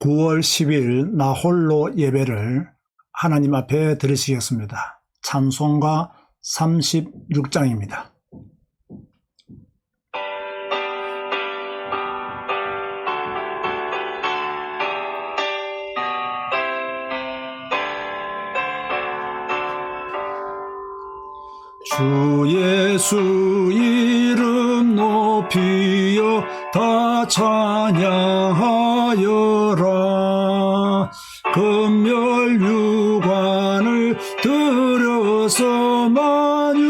9월 10일 나 홀로 예배를 하나님 앞에 드리시겠습니다. 찬송가 36장입니다. 주 예수 이름 높이여 다 찬양하여라. 금멸 유관을 들여서 만유의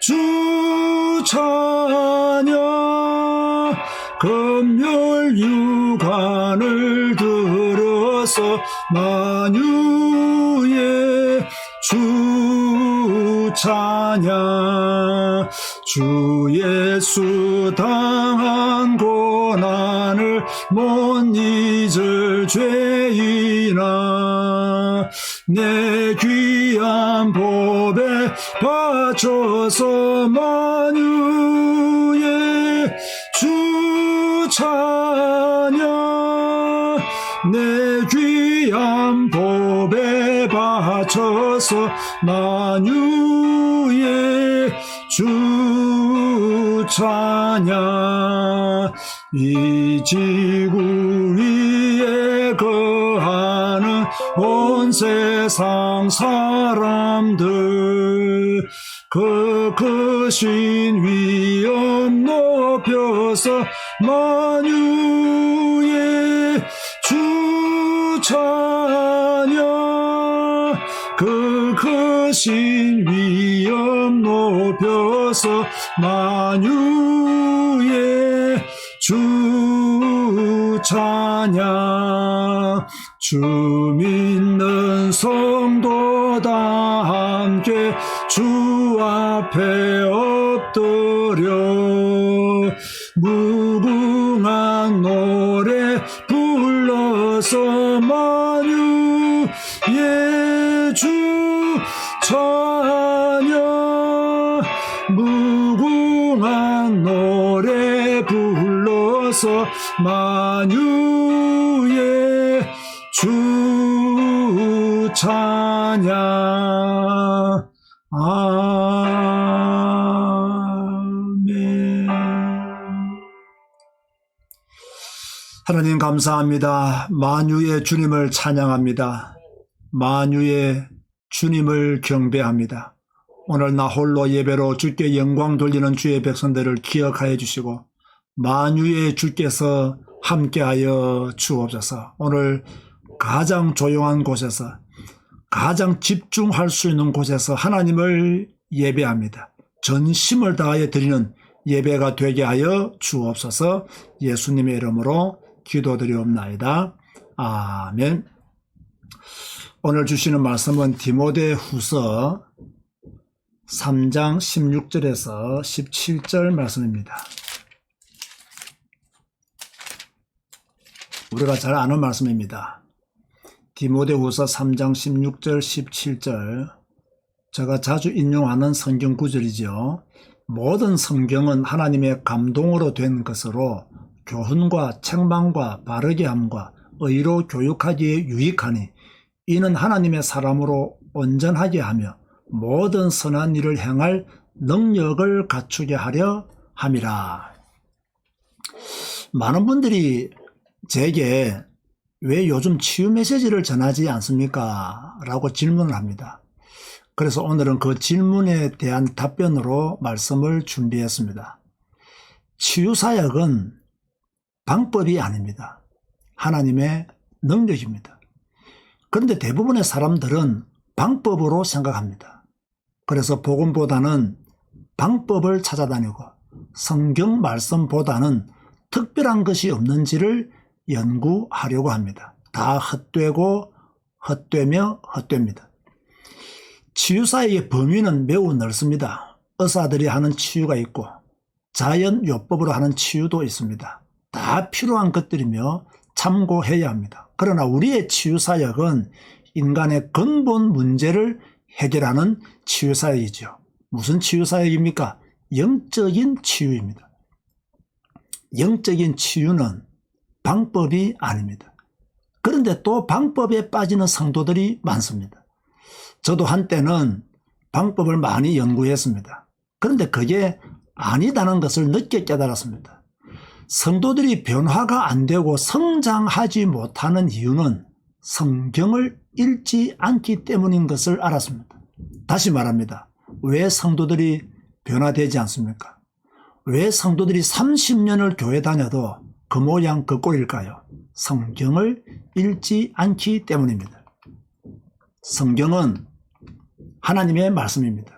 주 찬양. 금멸 유관을 들여서 만유의 주 찬양 주 예수 당한 고난을 못 잊을 죄인아 내 귀한 법에 바쳐서 만유의 주 찬양. 내 귀한 법에 바쳐서 만유의 주 찬양 이 지구 위에 거하는 온 세상 사람들 그 크신 위엄 높여서 만유의 주 찬양 그 크신 위엄 높여 서 만유의 주 찬양. 주 믿는 성도 다 함께 주 앞에 엎드려. 무 하나님 감사합니다. 만유의 주님을 찬양합니다. 만유의 주님을 경배합니다. 오늘 나 홀로 예배로 주께 영광 돌리는 주의 백성들을 기억하여 주시고 만유의 주께서 함께하여 주옵소서. 오늘 가장 조용한 곳에서 가장 집중할 수 있는 곳에서 하나님을 예배합니다. 전심을 다하여 드리는 예배가 되게 하여 주옵소서. 예수님의 이름으로 기도드리옵나이다. 아멘. 오늘 주시는 말씀은 디모데 후서 3장 16절에서 17절 말씀입니다. 우리가 잘 아는 말씀입니다. 디모데 후서 3장 16절, 17절. 제가 자주 인용하는 성경 구절이죠. 모든 성경은 하나님의 감동으로 된 것으로 교훈과 책망과 바르게 함과 의로 교육하기에 유익하니 이는 하나님의 사람으로 온전하게 하며 모든 선한 일을 행할 능력을 갖추게 하려 함이라. 많은 분들이 제게 왜 요즘 치유 메시지를 전하지 않습니까? 라고 질문을 합니다. 그래서 오늘은 그 질문에 대한 답변으로 말씀을 준비했습니다. 치유 사역은 방법이 아닙니다. 하나님의 능력입니다. 그런데 대부분의 사람들은 방법으로 생각합니다. 그래서 복음보다는 방법을 찾아다니고 성경 말씀보다는 특별한 것이 없는지를 연구하려고 합니다. 다 헛되고 헛되며 헛됩니다. 치유사의 범위는 매우 넓습니다. 의사들이 하는 치유가 있고 자연요법으로 하는 치유도 있습니다. 다 필요한 것들이며 참고해야 합니다. 그러나 우리의 치유사역은 인간의 근본 문제를 해결하는 치유사역이죠. 무슨 치유사역입니까? 영적인 치유입니다. 영적인 치유는 방법이 아닙니다. 그런데 또 방법에 빠지는 성도들이 많습니다. 저도 한때는 방법을 많이 연구했습니다. 그런데 그게 아니다는 것을 늦게 깨달았습니다. 성도들이 변화가 안 되고 성장하지 못하는 이유는 성경을 읽지 않기 때문인 것을 알았습니다. 다시 말합니다. 왜 성도들이 변화되지 않습니까? 왜 성도들이 30년을 교회 다녀도 그 모양 그 꼴일까요? 성경을 읽지 않기 때문입니다. 성경은 하나님의 말씀입니다.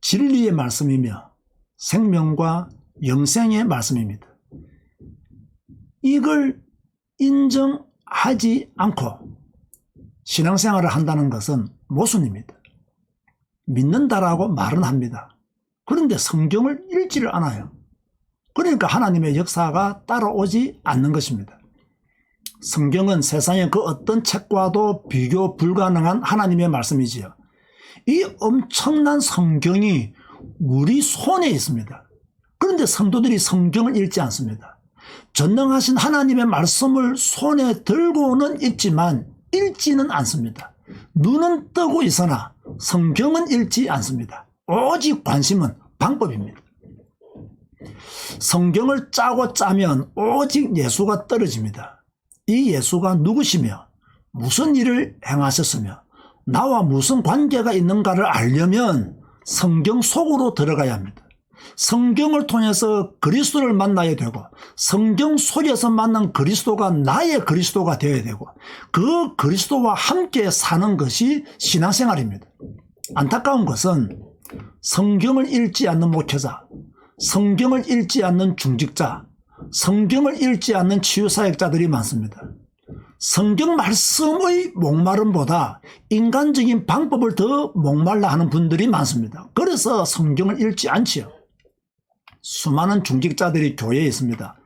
진리의 말씀이며 생명과 영생의 말씀입니다. 이걸 인정하지 않고 신앙생활을 한다는 것은 모순입니다. 믿는다라고 말은 합니다. 그런데 성경을 읽지를 않아요. 그러니까 하나님의 역사가 따라오지 않는 것입니다. 성경은 세상의 그 어떤 책과도 비교 불가능한 하나님의 말씀이지요. 이 엄청난 성경이 우리 손에 있습니다. 그런데 성도들이 성경을 읽지 않습니다. 전능하신 하나님의 말씀을 손에 들고는 있지만 읽지는 않습니다. 눈은 뜨고 있으나 성경은 읽지 않습니다. 오직 관심은 방법입니다. 성경을 짜고 짜면 오직 예수가 떨어집니다. 이 예수가 누구시며 무슨 일을 행하셨으며 나와 무슨 관계가 있는가를 알려면 성경 속으로 들어가야 합니다. 성경을 통해서 그리스도를 만나야 되고 성경 속에서 만난 그리스도가 나의 그리스도가 되어야 되고 그 그리스도와 함께 사는 것이 신앙생활입니다. 안타까운 것은 성경을 읽지 않는 목회자, 성경을 읽지 않는 중직자, 성경을 읽지 않는 치유사역자들이 많습니다. 성경 말씀의 목마름보다 인간적인 방법을 더 목말라 하는 분들이 많습니다. 그래서 성경을 읽지 않지요. 수많은 중직자들이 교회에 있습니다.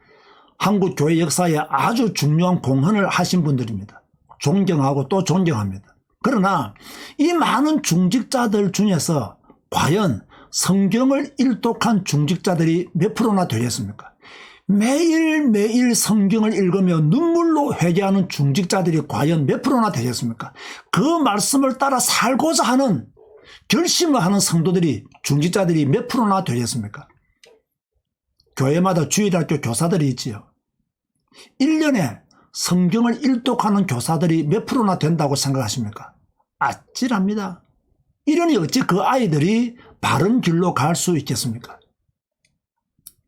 한국 교회 역사에 아주 중요한 공헌을 하신 분들입니다. 존경하고 또 존경합니다. 그러나 이 많은 중직자들 중에서 과연 성경을 일독한 중직자들이 몇 프로나 되겠습니까? 매일매일 성경을 읽으며 눈물로 회개하는 중직자들이 과연 몇 프로나 되겠습니까? 그 말씀을 따라 살고자 하는 결심을 하는 성도들이 중직자들이 몇 프로나 되겠습니까? 교회마다 주일학교 교사들이 있지요. 1년에 성경을 일독하는 교사들이 몇 프로나 된다고 생각하십니까? 아찔합니다. 이러니 어찌 그 아이들이 바른 길로 갈 수 있겠습니까?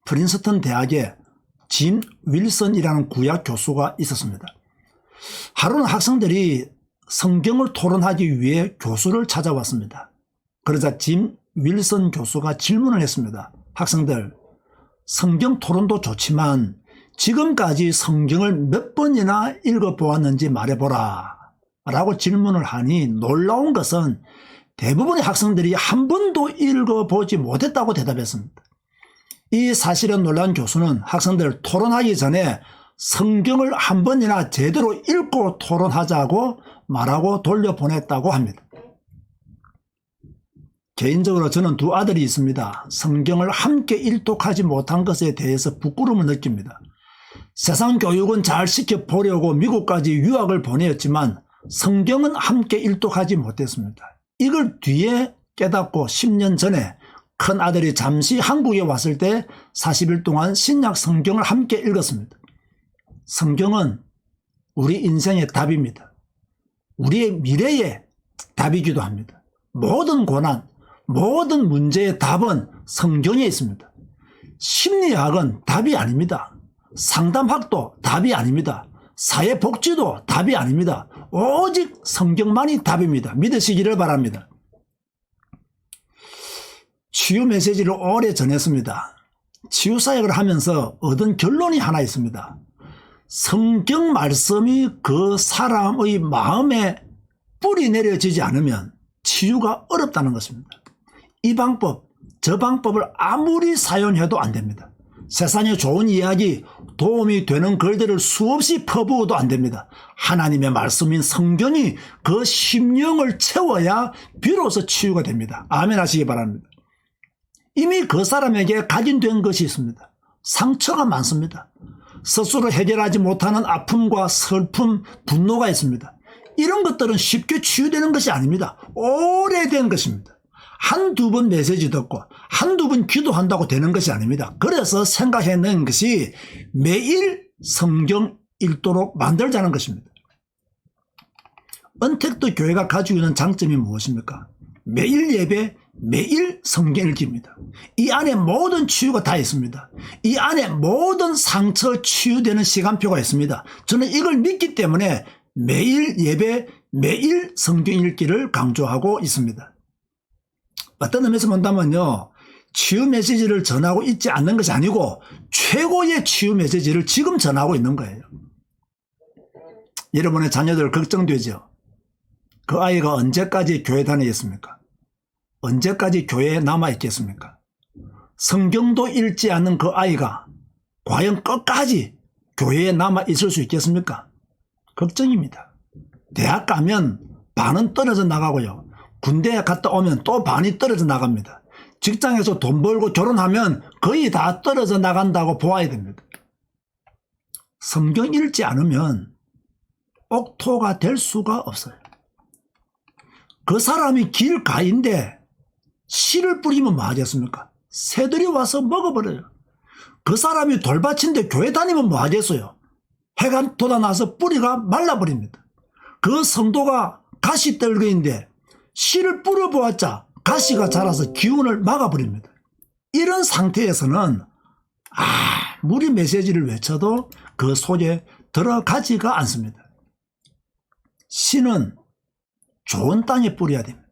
프린스턴 대학에 짐 윌슨이라는 구약 교수가 있었습니다. 하루는 학생들이 성경을 토론하기 위해 교수를 찾아왔습니다. 그러자 짐 윌슨 교수가 질문을 했습니다. 학생들, 성경 토론도 좋지만 지금까지 성경을 몇 번이나 읽어보았는지 말해보라. 라고 질문을 하니 놀라운 것은 대부분의 학생들이 한 번도 읽어보지 못했다고 대답했습니다. 이 사실에 놀란 교수는 학생들 토론하기 전에 성경을 한 번이나 제대로 읽고 토론하자고 말하고 돌려보냈다고 합니다. 개인적으로 저는 두 아들이 있습니다. 성경을 함께 일독하지 못한 것에 대해서 부끄러움을 느낍니다. 세상 교육은 잘 시켜보려고 미국까지 유학을 보내었지만 성경은 함께 일독하지 못했습니다. 이걸 뒤에 깨닫고 10년 전에 큰 아들이 잠시 한국에 왔을 때 40일 동안 신약 성경을 함께 읽었습니다. 성경은 우리 인생의 답입니다. 우리의 미래의 답이기도 합니다. 모든 고난, 모든 문제의 답은 성경에 있습니다. 심리학은 답이 아닙니다. 상담학도 답이 아닙니다. 사회복지도 답이 아닙니다. 오직 성경만이 답입니다. 믿으시기를 바랍니다. 치유 메시지를 오래 전했습니다. 치유 사역을 하면서 얻은 결론이 하나 있습니다. 성경 말씀이 그 사람의 마음에 뿌리 내려지지 않으면 치유가 어렵다는 것입니다. 이 방법, 저 방법을 아무리 사용해도 안 됩니다. 세상에 좋은 이야기, 도움이 되는 글들을 수없이 퍼부어도 안 됩니다. 하나님의 말씀인 성경이 그 심령을 채워야 비로소 치유가 됩니다. 아멘 하시기 바랍니다. 이미 그 사람에게 각인된 것이 있습니다. 상처가 많습니다. 스스로 해결하지 못하는 아픔과 슬픔, 분노가 있습니다. 이런 것들은 쉽게 치유되는 것이 아닙니다. 오래된 것입니다. 한두 번 메시지 듣고 한두 번 기도한다고 되는 것이 아닙니다. 그래서 생각해낸 것이 매일 성경 읽도록 만들자는 것입니다. 언택트 교회가 가지고 있는 장점이 무엇입니까? 매일 예배, 매일 성경 읽기입니다. 이 안에 모든 치유가 다 있습니다. 이 안에 모든 상처 치유되는 시간표가 있습니다. 저는 이걸 믿기 때문에 매일 예배, 매일 성경 읽기를 강조하고 있습니다. 어떤 의미에서 본다면요. 치유 메시지를 전하고 있지 않는 것이 아니고 최고의 치유 메시지를 지금 전하고 있는 거예요. 여러분의 자녀들 걱정되죠? 그 아이가 언제까지 교회 다니겠습니까? 언제까지 교회에 남아있겠습니까? 성경도 읽지 않는 그 아이가 과연 끝까지 교회에 남아있을 수 있겠습니까? 걱정입니다. 대학 가면 반은 떨어져 나가고요. 군대에 갔다 오면 또 반이 떨어져 나갑니다. 직장에서 돈 벌고 결혼하면 거의 다 떨어져 나간다고 보아야 됩니다. 성경 읽지 않으면 옥토가 될 수가 없어요. 그 사람이 길 가인데 씨를 뿌리면 뭐 하겠습니까? 새들이 와서 먹어버려요. 그 사람이 돌밭인데 교회 다니면 뭐 하겠어요? 해가 돋아나서 뿌리가 말라버립니다. 그 성도가 가시떨기인데 씨를 뿌려보았자 가시가 자라서 기운을 막아버립니다. 이런 상태에서는 아 무리 메시지를 외쳐도 그 속에 들어가지가 않습니다. 씨는 좋은 땅에 뿌려야 됩니다.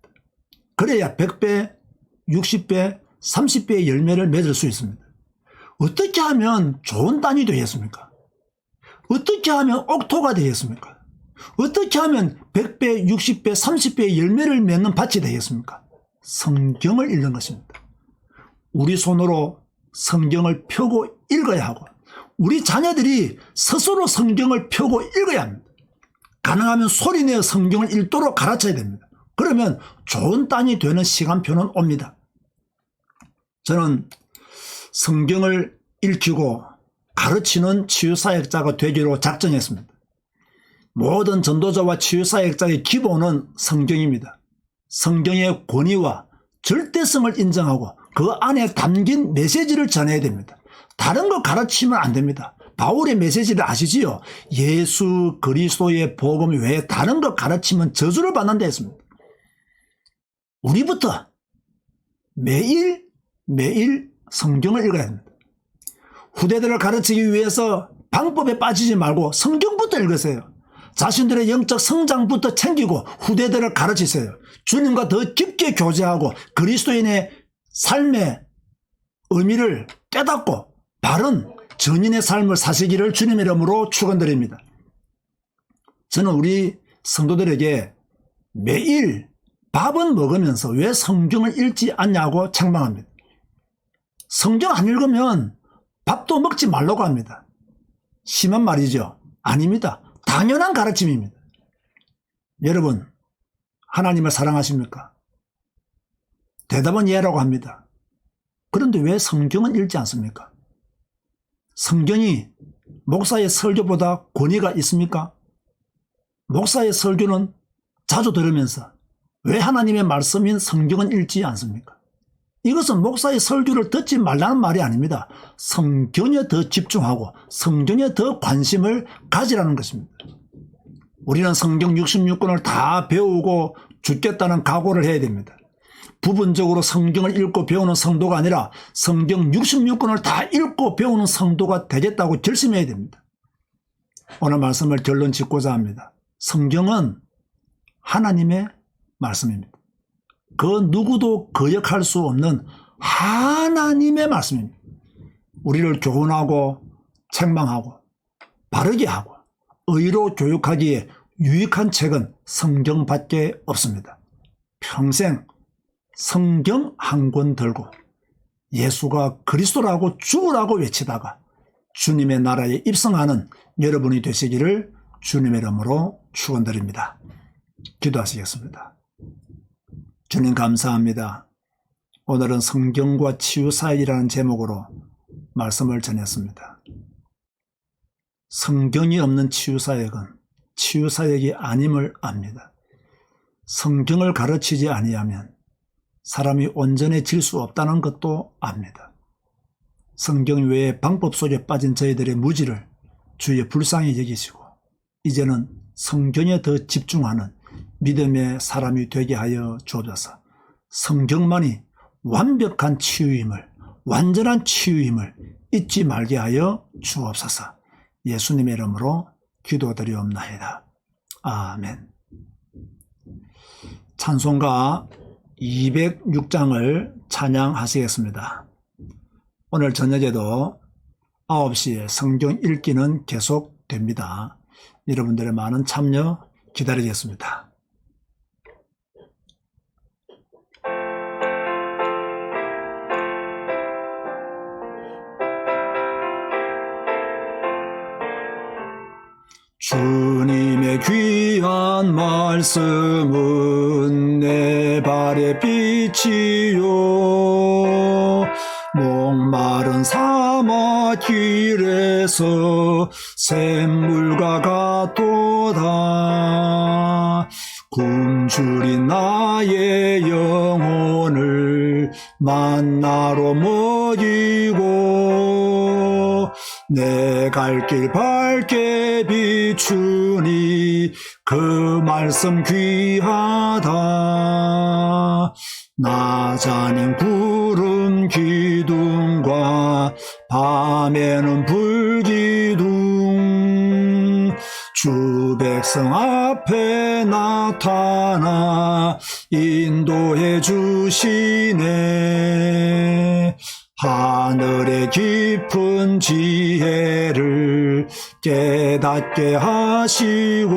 그래야 100배, 60배, 30배의 열매를 맺을 수 있습니다. 어떻게 하면 좋은 땅이 되겠습니까? 어떻게 하면 옥토가 되겠습니까? 어떻게 하면 100배, 60배, 30배의 열매를 맺는 밭이 되겠습니까? 성경을 읽는 것입니다. 우리 손으로 성경을 펴고 읽어야 하고 우리 자녀들이 스스로 성경을 펴고 읽어야 합니다. 가능하면 소리내어 성경을 읽도록 가르쳐야 됩니다. 그러면 좋은 땅이 되는 시간표는 옵니다. 저는 성경을 읽히고 가르치는 치유사역자가 되기로 작정했습니다. 모든 전도자와 치유사역자의 기본은 성경입니다. 성경의 권위와 절대성을 인정하고 그 안에 담긴 메시지를 전해야 됩니다. 다른 거 가르치면 안 됩니다. 바울의 메시지를 아시지요? 예수 그리스도의 복음 외에 다른 거 가르치면 저주를 받는다 했습니다. 우리부터 매일 매일 성경을 읽어야 합니다. 후대들을 가르치기 위해서 방법에 빠지지 말고 성경부터 읽으세요. 자신들의 영적 성장부터 챙기고 후대들을 가르치세요. 주님과 더 깊게 교제하고 그리스도인의 삶의 의미를 깨닫고 바른 전인의 삶을 사시기를 주님 이름으로 축원드립니다. 저는 우리 성도들에게 매일 밥은 먹으면서 왜 성경을 읽지 않냐고 책망합니다. 성경 안 읽으면 밥도 먹지 말라고 합니다. 심한 말이죠? 아닙니다. 당연한 가르침입니다. 여러분, 하나님을 사랑하십니까? 대답은 예라고 합니다. 그런데 왜 성경은 읽지 않습니까? 성경이 목사의 설교보다 권위가 있습니까? 목사의 설교는 자주 들으면서 왜 하나님의 말씀인 성경은 읽지 않습니까? 이것은 목사의 설교를 듣지 말라는 말이 아닙니다. 성경에 더 집중하고 성경에 더 관심을 가지라는 것입니다. 우리는 성경 66권을 다 배우고 죽겠다는 각오를 해야 됩니다. 부분적으로 성경을 읽고 배우는 성도가 아니라 성경 66권을 다 읽고 배우는 성도가 되겠다고 결심해야 됩니다. 오늘 말씀을 결론 짓고자 합니다. 성경은 하나님의 말씀입니다. 그 누구도 거역할 수 없는 하나님의 말씀입니다. 우리를 교훈하고 책망하고 바르게 하고 의로 교육하기에 유익한 책은 성경밖에 없습니다. 평생 성경 한 권 들고 예수가 그리스도라고 죽으라고 외치다가 주님의 나라에 입성하는 여러분이 되시기를 주님의 이름으로 축원드립니다. 기도하시겠습니다. 주님 감사합니다. 오늘은 성경과 치유 사역이라는 제목으로 말씀을 전했습니다. 성경이 없는 치유 사역은 치유 사역이 아님을 압니다. 성경을 가르치지 아니하면 사람이 온전해질 수 없다는 것도 압니다. 성경 외의 방법 속에 빠진 저희들의 무지를 주의 불쌍히 여기시고 이제는 성경에 더 집중하는 믿음의 사람이 되게 하여 주옵소서. 성경만이 완벽한 치유임을 완전한 치유임을 잊지 말게 하여 주옵소서. 예수님의 이름으로 기도드리옵나이다. 아멘. 찬송가 206장을 찬양하시겠습니다. 오늘 저녁에도 9시에 성경 읽기는 계속됩니다. 여러분들의 많은 참여 기다리겠습니다. 주님의 귀한 말씀은 내 발의 빛이요. 목마른 사막 길에서 샘물과 같도다. 굶주린 나의 영혼을 만나러 먹이고 내 갈 길 밝게 비추니 그 말씀 귀하다. 낮아는 구름 기둥과 밤에는 불기둥. 주 백성 앞에 나타나 인도해 주시네 하늘의 깊은 지혜를 깨닫게 하시고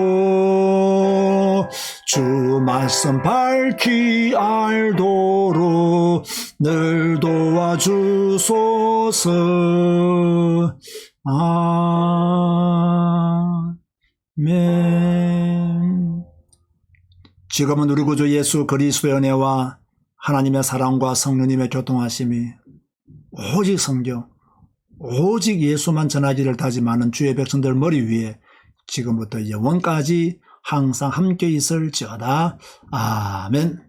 주 말씀 밝히 알도록 늘 도와주소서. 아멘. 지금은 우리 구주 예수 그리스도의 은혜와 하나님의 사랑과 성령님의 교통하심이 오직 성경, 오직 예수만 전하기를 다짐하는 주의 백성들 머리 위에 지금부터 영원까지 항상 함께 있을지어다. 아멘.